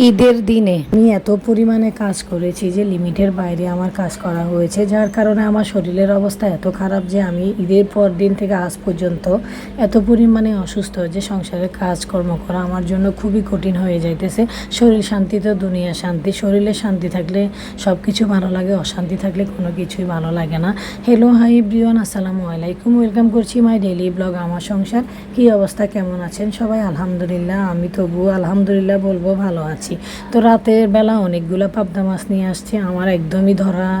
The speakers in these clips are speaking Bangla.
ঈদের দিনে। আমি এত পরিমাণে কাজ করেছি যে লিমিটের বাইরে আমার কাজ করা হয়েছে, যার কারণে আমার শরীরের অবস্থা এত খারাপ যে আমি ঈদের পর দিন থেকে আজ পর্যন্ত এত পরিমাণে অসুস্থ যে সংসারে কাজকর্ম করা আমার জন্য খুবই কঠিন হয়ে যাইতেছে। শরীর শান্তি তো দুনিয়া শান্তি, শরীরে শান্তি থাকলে সব কিছু ভালো লাগে, অশান্তি থাকলে কোনো কিছুই ভালো লাগে না। হ্যালো হাই ব্রিওয়ান আসসালামু আলাইকুম। ওয়েলকাম করছি মাই ডেলি ব্লগ আমার সংসার। কি অবস্থা, কেমন আছেন সবাই? আলহামদুলিল্লাহ, আমি তবুও আলহামদুলিল্লাহ বলব ভালো আছি। তো রাতের বেলা অনেকগুলো পাবদা মাছ নিয়ে আসছে। আমার একদমই ধরা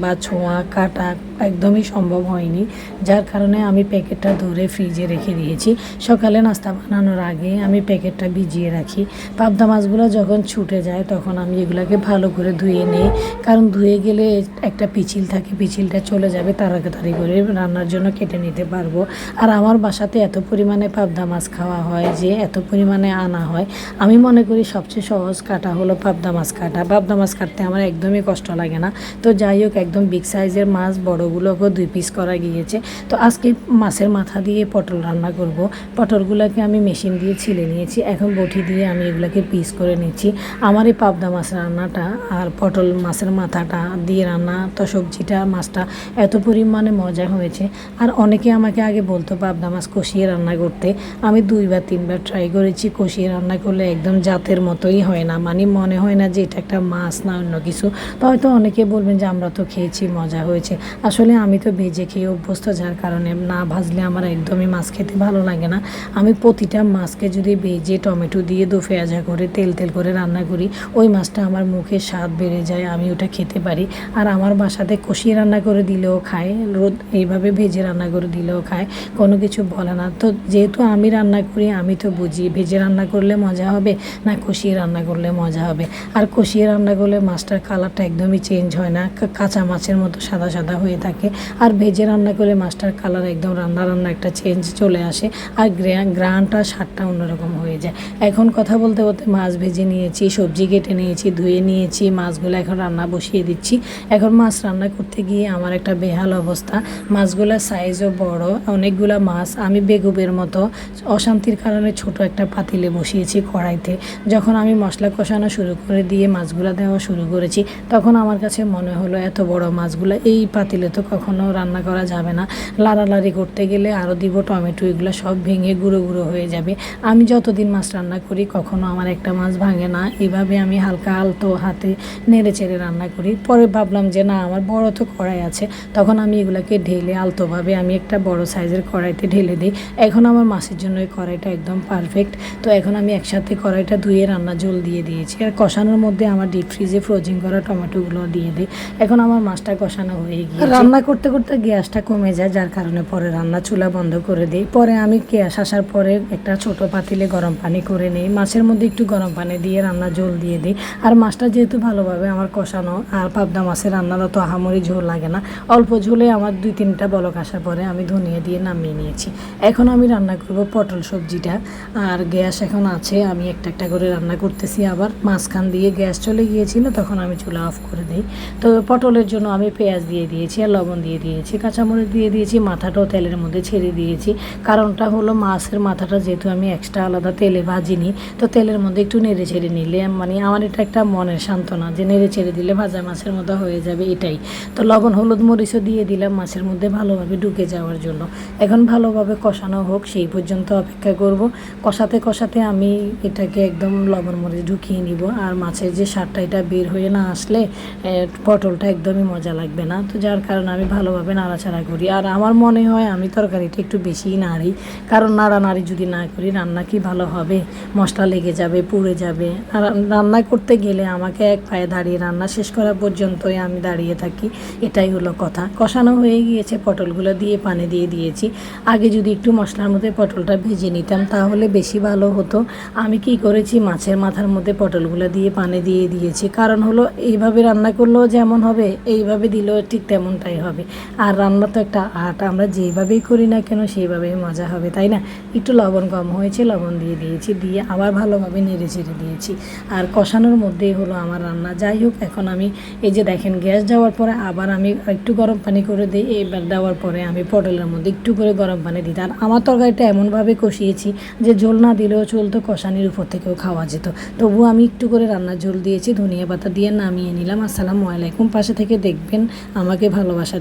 বা ছোঁয়া কাটা একদমই সম্ভব হয়নি। যার কারণে আমি প্যাকেটটা ধরে ফ্রিজে রেখে দিয়েছি। সকালে নাস্তা বানানোর আগে আমি প্যাকেটটা ভিজিয়ে রাখি। পাবদা মাছগুলো যখন ছুটে যায়, তখন আমি এগুলোকে ভালো করে ধুয়ে নিই। কারণ ধুয়ে গেলে একটা পিছিল থাকে, পিছিলটা চলে যাবে, তাড়াতাড়ি করে রান্নার জন্য কেটে নিতে পারব। আর আমার বাসাতে এত পরিমাণে পাবদা মাছ খাওয়া হয় যে, এত পরিমাণে আনা হয়। আমি মনে করি সবচেয়ে সহজ কাটা হলো পাবদা মাছ কাটা। পাবদা মাছ কাটতে আমার একদমই কষ্ট লাগে না। তো যাই হোক, একদম বিগ সাইজের মাছ বড়গুলোকেও দুই পিস করা গিয়েছে। তো আজকে মাছের মাথা দিয়ে পটল রান্না করব। পটলগুলোকে আমি মেশিন দিয়ে ছিলে নিয়েছি। এখন বটি দিয়ে আমি এগুলোকে পিস করে নিচ্ছি। আমার এই পাবদা মাছ রান্নাটা আর পটল মাছের মাথাটা দিয়ে রান্না, তো সবজিটা, মাছটা এত পরিমাণে মজা হয়েছে। আর অনেকে আমাকে আগে বলতো পাবদা মাছ কষিয়ে রান্না করতে। আমি দুইবার, তিনবার ট্রাই করেছি। কষিয়ে রান্না করলে একদম জাতের মতোই হয় না। মানে মনে হয় না যে এটা একটা মাছ না অন্য কিছু। তো হয়তো অনেকে বলবেন যে আমরা তো খেয়েছি, মজা হয়েছে। আসলে আমি তো ভেজে খেয়ে অভ্যস্ত, যার কারণে না ভাজলে আমার একদমই মাছ খেতে ভালো লাগে না। আমি প্রতিটা মাছকে যদি ভেজে টমেটো দিয়ে দু পেঁয়াজা করে তেল তেল করে রান্না করি, ওই মাছটা আমার মুখে স্বাদ বেড়ে যায়, আমি ওটা খেতে পারি। আর আমার বাসাতে কষিয়ে রান্না করে দিলেও খায়, রোদ এইভাবে ভেজে রান্না করে দিলেও খায়, কোনো কিছু বলে না। তো যেহেতু আমি রান্না করি, আমি তো বুঝি ভেজে রান্না করলে মজা হবে, না কষিয়ে রান্না করলে মজা হবে। আর কষিয়ে রান্না করলে মাছটার কালারটা একদমই চেঞ্জ হয় না কাঁচা মাছের মতো সাদা সাদা হয়ে থাকে। আর ভেজে রান্না করলে মাছটার কালার একদম রান্না রান্না একটা চেঞ্জ চলে আসে আর গ্রা- গ্রানটা, স্বাদটা অন্যরকম হয়ে যায়। এখন কথা বলতে বলতে মাছ ভেজে নিয়েছি, সবজি কেটে নিয়েছি, ধুয়ে নিয়েছি, মাছগুলো এখন রান্না বসিয়ে দিচ্ছি। এখন মাছ রান্না করতে গিয়ে আমার একটা বেহাল অবস্থা। মাছগুলোর সাইজও বড়, অনেকগুলো মাছ আমি বেগুবের মতো অশান্তির কারণে ছোট একটা পাতিলে বসিয়েছি কড়াইতে। যখন আমি মশলা কষানো শুরু করে দিয়ে মাছগুলো দেওয়া শুরু করেছি, তখন আমার কাছে মনে হলো, এত বড় মাছগুলো এই পাতিলে তো কখনো রান্না করা যাবে না। লাড়ালাড়ি করতে গেলে আরও দিব টমেটো, এগুলো সব ভেঙে গুঁড়ো গুঁড়ো হয়ে যাবে। আমি যতদিন মাছ রান্না করি, কখনো আমার একটা মাছ ভাঙে না। এভাবে আমি হালকা আলতো হাতে নেড়ে চেড়ে রান্না করি। পরে ভাবলাম যে, না, আমার বড় তো কড়াই আছে। তখন আমি এগুলোকে ঢেলে আলতোভাবে আমি একটা বড় সাইজের কড়াইতে ঢেলে দিই। এখন আমার মাছের জন্য এই কড়াইটা একদম পারফেক্ট তো এখন আমি একসাথে কড়াইটা ধুয়ে রান্না জল দিয়ে দিয়েছি। আর কষানোর মধ্যে আমার ডিপ ফ্রিজে ফ্রোজিং করা টমেটোগুলো দিয়ে দিই। এখন আমার মাছটা কষানো হয়ে গিয়ে রান্না করতে করতে গ্যাসটা কমে যায়, যার কারণে পরে রান্না চুলা বন্ধ করে দিই। পরে আমি গ্যাস আসার পরে একটা ছোট পাতিলে গরম পানি করে নিই। মাছের মধ্যে একটু গরম পানি দিয়ে রান্না জল দিয়ে দিই। আর মাছটা যেহেতু ভালোভাবে আমার কষানো আর পাবদা মাছের রান্নার তো আহামরি ঝোল লাগে না, অল্প ঝোলে আমার দুই তিনটা বলক আসার পরে আমি ধনিয়া দিয়ে নামিয়ে নিয়েছি। এখন আমি রান্না করব পটল সবজিটা। আর গ্যাস এখন আছে, আমি একটা একটা করে রান্না করতেছি আবার। মাঝখান দিয়ে গ্যাস চলে গিয়েছিল, তখন আমি চুলা অফ করে দিই। তো পটলের জন্য আমি পেঁয়াজ দিয়ে দিয়েছি। লবণ দিয়ে দিয়েছি, কাঁচামরিচ দিয়ে দিয়েছি, মাথাটাও তেলের মধ্যে ছেড়ে দিয়েছি। কারণটা হলো মাছের মাথাটা যেহেতু আমি এক্সট্রা আলাদা তেলে ভাজিনি, তো তেলের মধ্যে একটু নেড়ে ছেড়ে নিলে মানে আমার এটা একটা মনের সান্ত্বনা যে নেড়ে ছেড়ে দিলে ভাজা মাছের মতো হয়ে যাবে এটাই। তো লবণ, হলুদ মরিচও দিয়ে দিলাম মাছের মধ্যে ভালোভাবে ঢুকে যাওয়ার জন্য। এখন ভালোভাবে কষানো হোক, সেই পর্যন্ত অপেক্ষা করব। কষাতে কষাতে আমি এটাকে একদম লবণ মরিচ ঢুকিয়ে নিব, আর মাছের যে সারটা এটা বের হয়ে না আসলে পটলটা একদমই মজা লাগবে না। তো যার কারণে আমি ভালোভাবে নাড়াচাড়া করি। আর আমার মনে হয় আমি তরকারিটা একটু বেশিই নাড়ি। কারণ নাড়ানাড়ি যদি না করি, রান্না কি ভালো হবে? মশলা লেগে যাবে, পুড়ে যাবে। আর রান্না করতে গেলে আমাকে এক পায়ে দাঁড়িয়ে রান্না শেষ করা পর্যন্তই আমি দাঁড়িয়ে থাকি। এটাই হলো কথা। কষানো হয়ে গিয়েছে পটলগুলো দিয়ে পানি দিয়ে দিয়েছি। আগে যদি একটু মশলার মধ্যে পটলটা ভেজে নিতাম, তাহলে বেশি ভালো হতো। আমি কি করেছি? মাছের মাথার মধ্যে পটলগুলো দিয়ে পানি দিয়ে দিয়েছি। কারণ হলো, এইভাবে রান্না করলেও যেমন হবে, এইভাবে দিলেও ঠিক তেমনটাই হবে। আর রান্না তো একটা আর্ট, আমরা যেভাবেই করি না কেন সেইভাবেই মজা হবে, তাই না? একটু লবণ কম হয়েছে, লবণ দিয়ে দিয়েছি, দিয়ে আবার ভালোভাবে নেড়ে চেড়ে দিয়েছি। আর কষানোর মধ্যেই হলো আমার রান্না। যাই হোক, এখন আমি এই যে দেখেন, গ্যাস যাওয়ার পরে আবার আমি একটু গরম পানি করে দিই, এবার দেওয়ার পরে আমি পটলের মধ্যে একটু করে গরম পানি দিই। আর আমার তরকারিটা এমনভাবে কষিয়েছি যে ঝোল না দিলেও চলতো কষানির উপর থেকেও খাওয়া যেত। তবুও আমি একটু করে রান্নার ঝোল দিয়েছি, ধনিয়া পাতা দিয়ে নামিয়ে নিলাম। আসসালামু আলাইকুম। পাশে থেকে দেখবেন আমাকে ভাষা